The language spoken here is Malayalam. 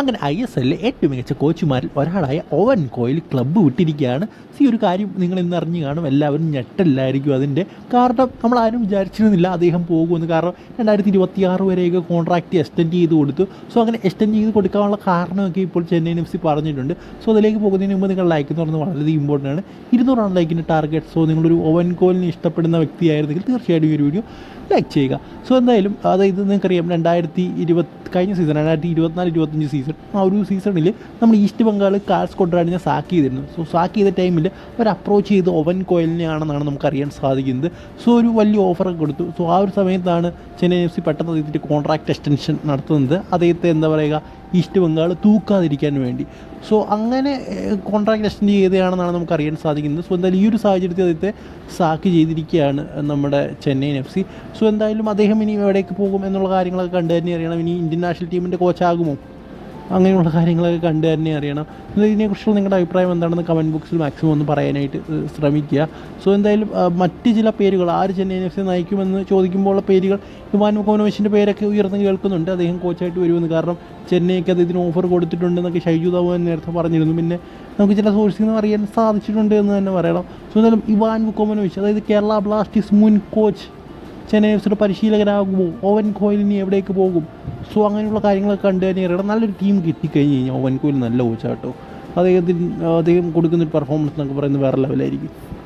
അങ്ങനെ ഐ എസ് എല്ലിലെ ഏറ്റവും മികച്ച കോച്ചുമാരിൽ ഒരാളായ ഓവൻ കോയിൽ ക്ലബ്ബ് വിട്ടിരിക്കുകയാണ്. ഈ ഒരു കാര്യം നിങ്ങൾ ഇന്ന് അറിഞ്ഞു കാണും. എല്ലാവരും ഞെട്ടല്ലായിരിക്കും അതിന്റെ കാരണം നമ്മൾ ആരും വിചാരിച്ചിരുന്നില്ല അദ്ദേഹം പോകുമെന്ന്. കാരണം രണ്ടായിരത്തി ഇരുപത്തി ആറ് വരെയൊക്കെ കോൺട്രാക്റ്റ് എക്സ്റ്റെൻഡ് ചെയ്ത് കൊടുത്തു. സോ അങ്ങനെ എക്സ്റ്റെൻഡ് ചെയ്ത് കൊടുക്കാനുള്ള കാരണമൊക്കെ ഇപ്പോൾ ചെന്നൈ എഫ് സി പറഞ്ഞിട്ടുണ്ട്. സോ അതിലേക്ക് പോകുന്നതിന് മുമ്പ് നിങ്ങൾ ലൈക്ക് എന്ന് പറയുന്നത് വളരെ ഇമ്പോർട്ടന്റ് ആണ്. ഇരുന്നൂറാണ് ലൈക്കിന്റെ ടാർഗറ്റ് സോ നിങ്ങളൊരു ഓവൻ കോലിനെ ഇഷ്ടപ്പെടുന്ന വ്യക്തിയായിരുന്നെങ്കിൽ തീർച്ചയായിട്ടും ഈ ഒരു വീഡിയോ ലൈക്ക് ചെയ്യുക. സോ എന്തായാലും അതായത് നിങ്ങൾക്കറിയാം രണ്ടായിരത്തി ഇരുപത്തി കഴിഞ്ഞ സീസൺ രണ്ടായിരത്തി ഇരുപത്തിനാല് ഇരുപത്തഞ്ച് സീസൺ ആ ഒരു സീസണിൽ നമ്മൾ ഈസ്റ്റ് ബംഗാൾ കാർസ് കൊണ്ടുവരാൻ സാക്ക് ചെയ്തിരുന്നു. സോ സാക്ക് ചെയ്ത ടൈമിൽ അവർ അപ്രോച്ച് ചെയ്ത് ഓവൻ കോയിലിനെയാണെന്നാണ് നമുക്കറിയാൻ സാധിക്കുന്നത്. സോ ഒരു വലിയ ഓഫറൊക്കെ കൊടുത്തു. സോ ആ ഒരു സമയത്താണ് ചെന്നൈ എഫ് സി പെട്ടെന്ന് അദ്ദേഹത്തിന്റെ കോൺട്രാക്ട് എക്സ്റ്റൻഷൻ നടത്തുന്നത്. അദ്ദേഹത്തെ എന്താ പറയുക ഈസ്റ്റ് ബംഗാൾ തൂക്കാതിരിക്കാൻ വേണ്ടി. സോ അങ്ങനെ കോൺട്രാക്ട് എക്സ്റ്റെൻഡ് ചെയ്തതാണെന്നാണ് നമുക്ക് അറിയാൻ സാധിക്കുന്നത്. സോ എന്തായാലും ഈ ഒരു സാഹചര്യത്തിൽ അദ്ദേഹത്തെ സാക്ക് ചെയ്തിരിക്കുകയാണ് നമ്മുടെ ചെന്നൈയിൻ എഫ് സി സോ എന്തായാലും അദ്ദേഹം ഇനി എവിടേക്ക് പോകും എന്നുള്ള കാര്യങ്ങളൊക്കെ കണ്ടു തന്നെ അറിയണം ഇനി ഇന്ത്യൻ നാഷണൽ ടീമിന്റെ കോച്ചാകുമോ അങ്ങനെയുള്ള കാര്യങ്ങളൊക്കെ കണ്ട് തന്നെ അറിയണം. ഇത് ഇതിനെക്കുറിച്ചുള്ള നിങ്ങളുടെ അഭിപ്രായം എന്താണെന്ന് കമന്റ് ബോക്സിൽ മാക്സിമം ഒന്ന് പറയാനായിട്ട് ശ്രമിക്കുക. സോ എന്തായാലും മറ്റ് ചില പേരുകൾ ആര് ചെന്നൈയിൻ എഫ് സി നയിക്കുമെന്ന് ചോദിക്കുമ്പോഴുള്ള പേരുകൾ ഇവാൻ കോനോവിച്ചിന്റെ പേരൊക്കെ ഉയർന്ന് കേൾക്കുന്നുണ്ട്. അദ്ദേഹം കോച്ചായിട്ട് വരുമെന്ന്. കാരണം ചെന്നൈക്ക് അത് ഇതിന് ഓഫർ കൊടുത്തിട്ടുണ്ടെന്നൊക്കെ ഷൈജു ധവൻ നേരത്തെ പറഞ്ഞിരുന്നു. പിന്നെ നമുക്ക് ചില സോഴ്സിൽ നിന്ന് അറിയാൻ സാധിച്ചിട്ടുണ്ട് എന്ന് തന്നെ പറയണം. സോ എന്തായാലും ഇവാൻ കോമനോവിച്ച് അതായത് കേരള ബ്ലാസ്റ്റേഴ്സ് മുൻ കോച്ച് ചെന്നൈ എഫ് സിയുടെ പരിശീലകനാകുമോ? ഓവൻ കോയിലിനി എവിടേക്ക് പോകും? സോ അങ്ങനെയുള്ള കാര്യങ്ങളൊക്കെ കണ്ടു കഴിഞ്ഞാൽ നല്ലൊരു ടീം കിട്ടിക്കഴിഞ്ഞ് കഴിഞ്ഞാൽ ഓവൻ കോയിൽ നല്ല കോച്ചാട്ടോ അദ്ദേഹത്തിന് അദ്ദേഹം കൊടുക്കുന്ന ഒരു പെർഫോമൻസ് എന്നൊക്കെ പറയുന്നത് വേറെ ലെവലായിരിക്കും